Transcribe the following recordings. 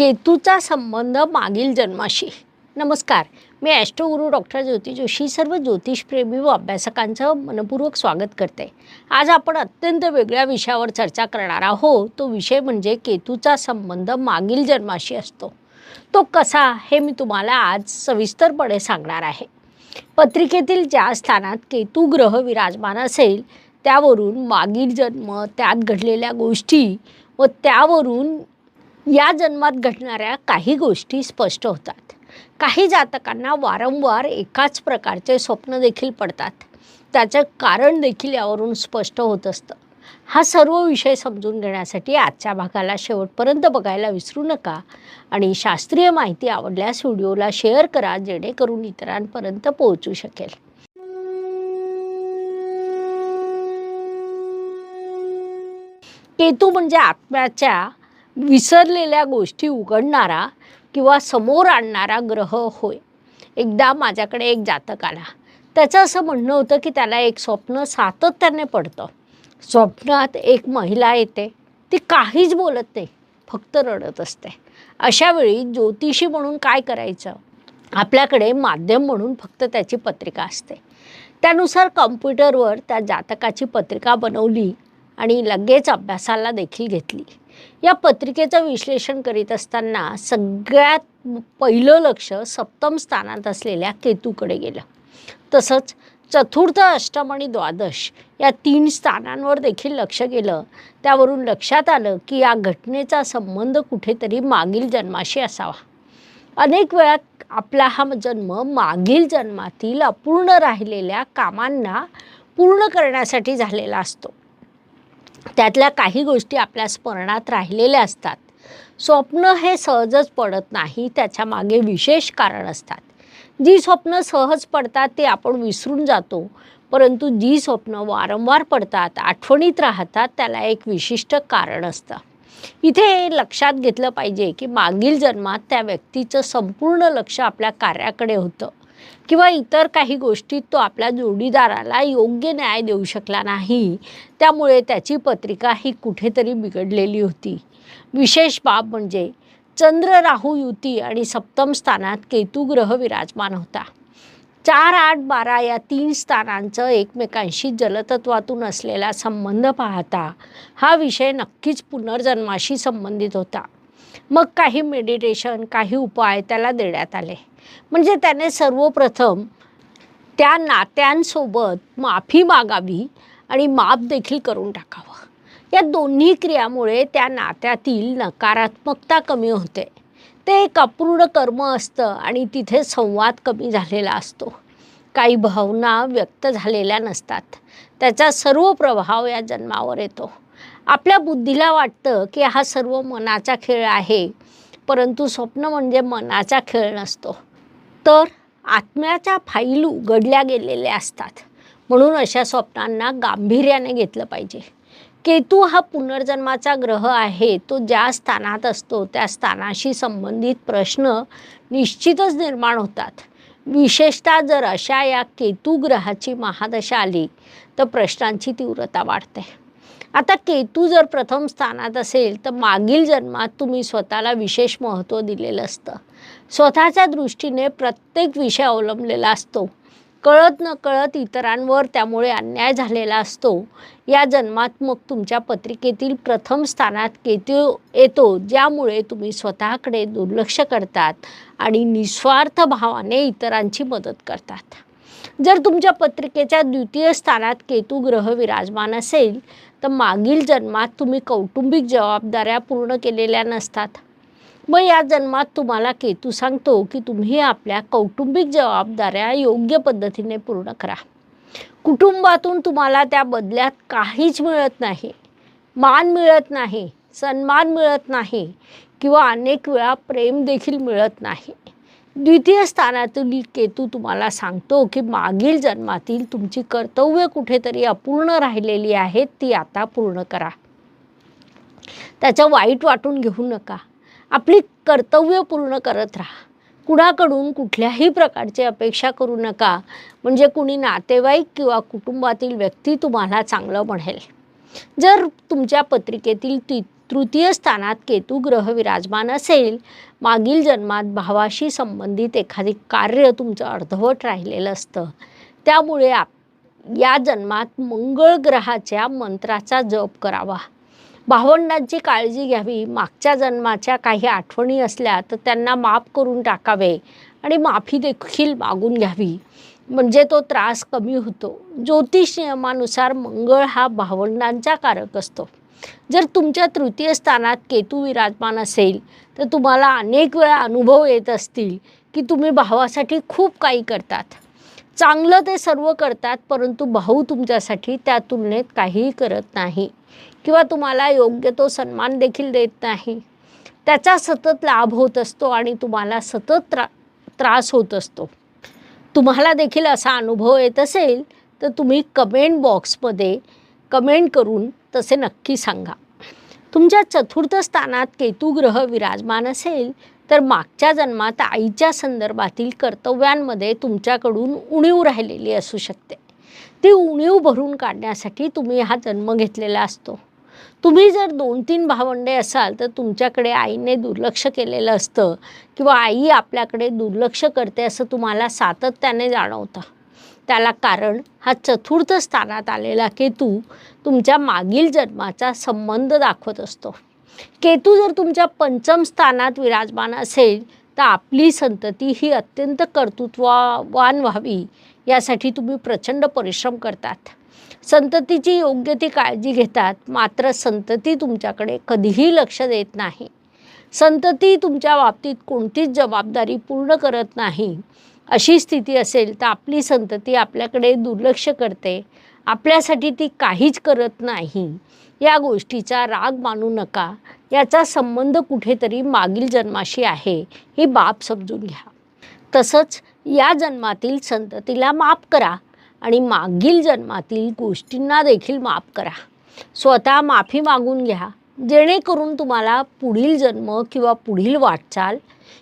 केतूचा संबंध मागील जन्माशी. नमस्कार मी ॲस्ट्रोगुरू डॉक्टर ज्योती जोशी सर्व ज्योतिषप्रेमी व अभ्यासकांचं मनपूर्वक स्वागत करते. आज आपण अत्यंत वेगळ्या विषयावर चर्चा करणार आहोत. तो विषय म्हणजे केतूचा संबंध मागील जन्माशी असतो. तो कसा हे मी तुम्हाला आज सविस्तरपणे सांगणार आहे. पत्रिकेतील ज्या स्थानात केतू ग्रह विराजमान असेल त्यावरून मागील जन्म त्यात घडलेल्या गोष्टी व त्यावरून या जन्मात घडणाऱ्या काही गोष्टी स्पष्ट होतात. काही जातकांना वारंवार एकाच प्रकारचे स्वप्न देखील पडतात. त्याचं कारण देखील यावरून स्पष्ट होत असतं. हा सर्व विषय समजून घेण्यासाठी आजच्या भागाला शेवटपर्यंत बघायला विसरू नका आणि शास्त्रीय माहिती आवडल्यास व्हिडिओला शेअर करा जेणेकरून इतरांपर्यंत पोहोचू शकेल. केतू म्हणजे आत्म्याच्या विसरलेल्या गोष्टी उघडणारा किंवा समोर आणणारा ग्रह होय. एकदा माझ्याकडे एक जातक आला. त्याचं असं म्हणणं होतं की त्याला एक स्वप्न सातत्याने पडतं. स्वप्नात एक महिला येते. ती काहीच बोलत नाही. फक्त रडत असते. अशा वेळी ज्योतिषी म्हणून काय करायचं? आपल्याकडे माध्यम म्हणून फक्त त्याची पत्रिका असते. त्यानुसार कॉम्प्युटरवर त्या जातकाची पत्रिका बनवली आणि लगेच अभ्यासाला देखील घेतली. या पत्रिकेचं विश्लेषण करीत असताना सगळ्यात पहिलं लक्ष सप्तम स्थानात असलेल्या केतूकडे गेलं. तसंच चतुर्थ अष्टम आणि द्वादश या तीन स्थानांवर देखील लक्ष गेलं. त्यावरून लक्षात आलं की या घटनेचा संबंध कुठेतरी मागील जन्माशी असावा. अनेक वेळा आपला हा जन्म मागील जन्मातील अपूर्ण राहिलेल्या कामांना पूर्ण करण्यासाठी झालेला असतो. त्यातल्या काही गोष्टी आपल्या स्मरणात राहिलेल्या असतात. स्वप्न हे सहजच पडत नाही त्याच्यामागे विशेष कारण असतात. जी स्वप्न सहज पडतात ते आपण विसरून जातो. परंतु जी स्वप्न वारंवार पडतात आठवणीत राहतात त्याला एक विशिष्ट कारण असतं. इथे हे लक्षात घेतलं पाहिजे की मागील जन्मात त्या व्यक्तीचं संपूर्ण लक्ष आपल्या कार्याकडे होतं. किंवा इतर काही गोष्टीत तो आपल्या जोडीदाराला योग्य न्याय देऊ शकला नाही त्यामुळे त्याची पत्रिका ही कुठेतरी बिघडलेली होती. विशेष बाब म्हणजे चंद्र राहू युती आणि सप्तम स्थानात केतू ग्रह विराजमान होता. चार आठ बारा या तीन स्थानांचं एकमेकांशी जलतत्वातून असलेला संबंध पाहता हा विषय नक्कीच पुनर्जन्माशी संबंधित होता. मग काही मेडिटेशन काही उपाय त्याला देण्यात आले. म्हणजे त्याने सर्वप्रथम त्या नात्यांसोबत माफी मागावी आणि माप देखील करून टाकावं. या दोन्ही क्रियामुळे त्या नात्यातील नकारात्मकता कमी होते. ते एक अपूर्ण कर्म असतं आणि तिथे संवाद कमी झालेला असतो. काही भावना व्यक्त झालेल्या नसतात. त्याचा सर्व प्रभाव या जन्मावर येतो. आपल्या बुद्धीला वाटतं की हा सर्व मनाचा खेळ आहे परंतु स्वप्न म्हणजे मनाचा खेळ नसतो. तर आत्म्याच्या फाईल उघडल्या गेलेल्या असतात. म्हणून अशा स्वप्नांना गांभीर्याने घेतलं पाहिजे. केतू हा पुनर्जन्माचा ग्रह आहे. तो ज्या स्थानात असतो त्या स्थानाशी संबंधित प्रश्न निश्चितच निर्माण होतात. विशेषतः जर अशा या केतू ग्रहाची महादशा आली तर प्रश्नांची तीव्रता वाढते. आता केतू जर प्रथम स्थानात असेल तर मागील जन्मात तुम्ही स्वतःला विशेष महत्त्व दिलेलं असतं. स्वतःच्या दृष्टीने प्रत्येक विषय अवलंबलेला असतो. कळत न कळत इतरांवर त्यामुळे अन्याय झालेला असतो. या जन्मात मग तुमच्या पत्रिकेतील प्रथम स्थानात केतू येतो ज्यामुळे तुम्ही स्वतःकडे दुर्लक्ष करतात आणि निस्वार्थ भावाने इतरांची मदत करतात. जर तुमच्या पत्रिकेच्या द्वितीय स्थानात केतू ग्रह विराजमान असेल तर मागील जन्मात तुम्ही कौटुंबिक जबाबदाऱ्या पूर्ण केलेल्या नसतात. मग या जन्मात तुम्हाला केतू सांगतो की तुम्ही आपल्या कौटुंबिक जबाबदाऱ्या योग्य पद्धतीने पूर्ण करा. कुटुंबातून तुम्हाला त्या बदल्यात काहीच मिळत नाही. मान मिळत नाही सन्मान मिळत नाही किंवा अनेक वेळा प्रेम देखील मिळत नाही. द्वितीय स्थानातील केतू तुम्हाला सांगतो की मागील जन्मातील तुमची कर्तव्य कुठेतरी अपूर्ण राहिलेली आहेत ती आता पूर्ण करा. त्याचं वाईट वाटून घेऊ नका. आपली कर्तव्य पूर्ण करत राहा. कुणाकडून कुठल्याही प्रकारची अपेक्षा करू नका. म्हणजे कुणी नातेवाईक किंवा कुटुंबातील व्यक्ती तुम्हाला चांगलं म्हणेल. जर तुमच्या पत्रिकेतील ती तृतीय स्थानात केतू ग्रह विराजमान असेल मागील जन्मात भावाशी संबंधित एखादी कार्य तुमचं अर्धवट राहिलेलं असतं. त्यामुळे आप या जन्मात मंगळ ग्रहाच्या मंत्राचा जप करावा. भावंडांची काळजी घ्यावी मागच्या जन्माच्या काही आठवणी असल्या तर त्यांना माफ करून टाकावे आणि माफी देखील मागून घ्यावी. म्हणजे तो त्रास कमी होतो. ज्योतिष नियमानुसार मंगळ हा भावंडांचा कारक असतो. जर तुमच्या तृतीय स्थानात केतू विराजमान असेल तर तुम्हाला अनेक वेळा अनुभव येत असतील की तुम्ही भावासाठी खूप काही करतात. चांगलं ते सर्व करतात परंतु भाऊ तुमच्यासाठी त्या तुलनेत काहीही करत नाही. किंवा तुम्हाला योग्य तो सन्मान देखील देत नाही. त्याचा सतत लाभ होत असतो आणि तुम्हाला सतत त्रा त्रास होत असतो. तुम्हाला देखील असा अनुभव येत असेल तर तुम्ही कमेंट बॉक्समध्ये कमेंट करून तसे नक्की सांगा. तुमच्या चतुर्थ स्थानात केतू ग्रह विराजमान असेल तर मागच्या जन्मात आईच्या संदर्भातील कर्तव्यांमध्ये तुमच्याकडून उणीव राहिलेली असू शकते. ती उणीव भरून काढण्यासाठी तुम्ही हा जन्म घेतलेला असतो. तुम्ही जर दोन तीन भावंडे असाल तर तुमच्याकडे आईने दुर्लक्ष केलेलं असतं किंवा आई आपल्याकडे दुर्लक्ष करते असं तुम्हाला सातत्याने जाणवतं. त्याला कारण हा चतुर्थ स्थानात आलेला केतू तुमच्या मागील जन्माचा संबंध दाखवत असतो. केतू जर तुमच्या पंचम स्थानात विराजमान असेल तर आपली संतती ही अत्यंत कर्तृत्ववान व्हावी. यासाठी तुम्ही प्रचंड परिश्रम करतात. संततीची योग्य ती काळजी घेतात मात्र संतती तुमच्याकडे कधीही लक्ष देत नाही. संतती तुमच्या बाबतीत कोणतीच जबाबदारी पूर्ण करत नाही. अशी स्थिती असेल तर आपली संतती आपल्याकडे दुर्लक्ष करते. आपल्यासाठी ती काहीच करत नाही. या गोष्टीचा राग मानू नका. याचा संबंध कुठेतरी मागील जन्माशी आहे. ही बाब समजून घ्या. तसंच या जन्मातील संततीला माफ करा आणि मागील जन्मातील गोष्टींना देखील माफ करा. स्वतः माफी मागून घ्या. जेणेकरून तुम्हाला पुढील जन्म किंवा पुढील वाटचाल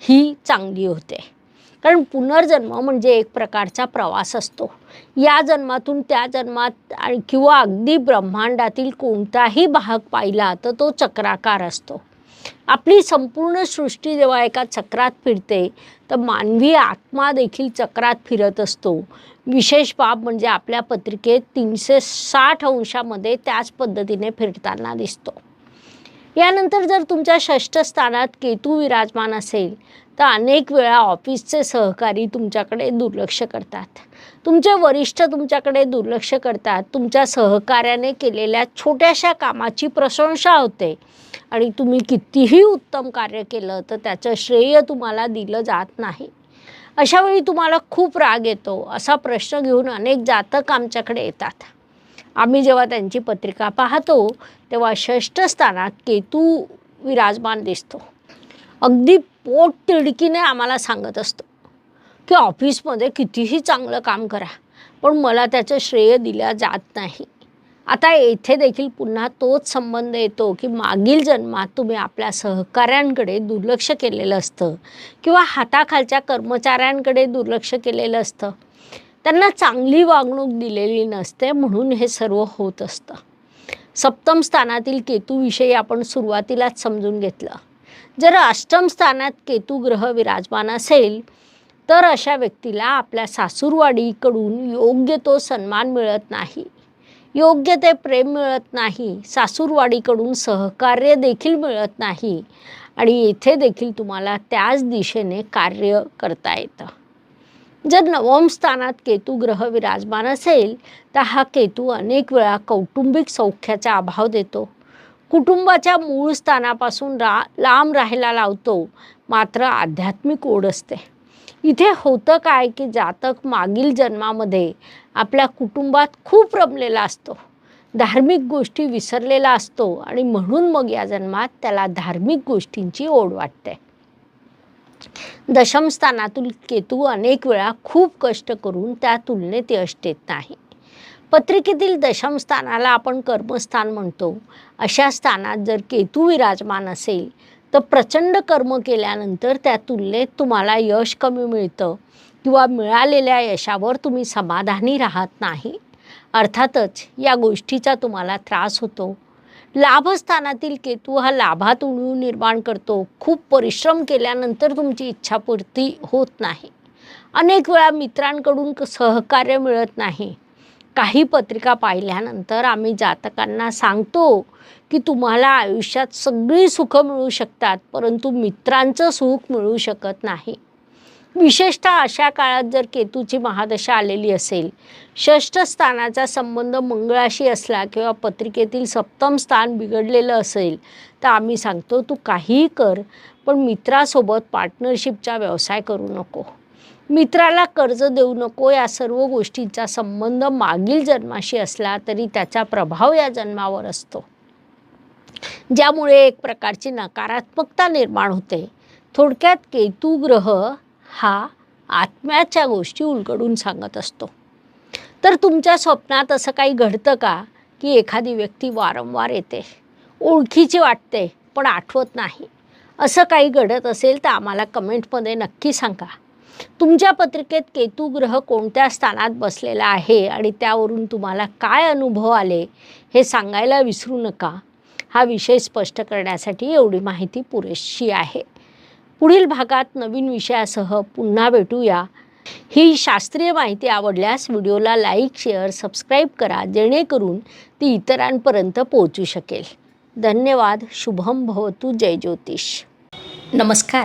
ही चांगली होते. कारण पुनर्जन्म म्हणजे एक प्रकारचा प्रवास असतो. या जन्मातून त्या जन्मात आणि किंवा अगदी ब्रह्मांडातील कोणताही भाग पाहिला तर तो चक्राकार असतो. आपली संपूर्ण सृष्टी जेव्हा एका चक्रात फिरते तर मानवी आत्मा देखील चक्रात फिरत असतो. विशेष बाब म्हणजे आपल्या पत्रिकेत तीनशे साठ अंशामध्ये त्याच पद्धतीने फिरताना दिसतो. यानंतर जर तुमच्या षष्ठ स्थानात केतू विराजमान असेल तर अनेक वेळा ऑफिसचे सहकारी तुमच्याकडे दुर्लक्ष करतात. तुमचे वरिष्ठ तुमच्याकडे दुर्लक्ष करतात. तुमच्या सहकार्याने केलेल्या छोट्याशा कामाची प्रशंसा होते. आणि तुम्ही कितीही उत्तम कार्य केलं तर त्याचं श्रेय तुम्हाला दिलं जात नाही. अशा वेळी तुम्हाला खूप राग येतो. असा प्रश्न घेऊन अनेक जातक आमच्याकडे येतात. आम्ही जेव्हा त्यांची पत्रिका पाहतो तेव्हा षष्ठ स्थानात केतू विराजमान दिसतो. अगदी पोट तिडकीने आम्हाला सांगत असतो की ऑफिसमध्ये कितीही चांगलं काम करा पण मला त्याचं श्रेय दिल्या जात नाही. आता येथे देखील पुन्हा तोच संबंध येतो की मागील जन्मात तुम्ही आपल्या सहकाऱ्यांकडे दुर्लक्ष केलेलं असतं किंवा हाताखालच्या कर्मचाऱ्यांकडे दुर्लक्ष केलेलं असतं. त्यांना चांगली वागणूक दिलेली नसते म्हणून हे सर्व होत असतं. सप्तम स्थानातील केतूविषयी आपण सुरुवातीलाच समजून घेतलं. जर अष्टम स्थानात केतू विराजमान असेल तर अशा व्यक्तीला आपल्या सासूरवाडीकडून योग्य तो सन्मान मिळत नाही. योग्य ते प्रेम मिळत नाही. सासूरवाडीकडून सहकार्य देखील मिळत नाही. आणि येथे देखील तुम्हाला त्याच दिशेने कार्य करता येतं. जर नवम स्थानात केतू ग्रह विराजमान असेल तर हा केतू अनेक वेळा कौटुंबिक सौख्याचा अभाव देतो. कुटुंबाच्या मूळ स्थानापासून रा लांब राहायला लावतो. मात्र आध्यात्मिक ओढ असते. इथे होतं काय की जातक मागील जन्मामध्ये आपल्या कुटुंबात खूप रमलेला असतो. धार्मिक गोष्टी विसरलेला असतो आणि म्हणून मग या जन्मात त्याला धार्मिक गोष्टींची ओढ वाटते. दशम स्थानातून केतू अनेक वेळा खूप कष्ट करून त्या तुलनेत यश देत नाही. पत्रिकेतील दशमस्थानाला आपण कर्मस्थान म्हणतो. अशा स्थानात जर केतू विराजमान असेल तर प्रचंड कर्म केल्यानंतर त्या तुलनेत तुम्हाला यश कमी मिळतं किंवा मिळालेल्या यशावर तुम्ही समाधानी राहत नाही. अर्थातच या गोष्टीचा तुम्हाला त्रास होतो. लाभस्थानातील केतू हा लाभात उणीव निर्माण करतो. खूप परिश्रम केल्यानंतर तुमची इच्छापूर्ती होत नाही. अनेक वेळा मित्रांकडून क- सहकार्य मिळत नाही. काही पत्रिका पाहिल्यानंतर आम्ही जातकांना सांगतो की तुम्हाला आयुष्यात सगळी सुखं मिळू शकतात परंतु मित्रांचं सुख मिळू शकत नाही. विशेषतः अशा काळात जर केतूची महादशा आलेली असेल षष्ठ स्थानाचा संबंध मंगळाशी असला किंवा पत्रिकेतील सप्तम स्थान बिघडलेलं असेल तर आम्ही सांगतो तू काहीही कर पण मित्रासोबत पार्टनरशिपचा व्यवसाय करू नको. मित्राला कर्ज देऊ नको या सर्व गोष्टींचा संबंध मागील जन्माशी असला तरी त्याचा प्रभाव या जन्मावर असतो. ज्यामुळे एक प्रकारची नकारात्मकता निर्माण होते. थोडक्यात केतू ग्रह हा आत्म्याच्या गोष्टी उलगडून सांगत असतो. तर तुमच्या स्वप्नात असं काही घडतं का की एखादी व्यक्ती वारंवार येते? ओळखीची वाटते पण आठवत नाही. असं काही घडत असेल तर आम्हाला कमेंटमध्ये नक्की सांगा. तुमच्या पत्रिकेत केतू ग्रह कोणत्या स्थानात बसलेला आहे आणि त्यावरून तुम्हाला काय अनुभव आले हे सांगायला विसरू नका. हा विषय स्पष्ट करण्यासाठी एवढी माहिती पुरेशी आहे. पुढील भागात नवीन विषयासह पुन्हा भेटूया. ही शास्त्रीय माहिती आवडल्यास व्हिडिओला लाईक शेअर सबस्क्राईब करा जेणेकरून ती इतरांपर्यंत पोहोचू शकेल. धन्यवाद शुभम भवतु जय ज्योतिष. नमस्कार.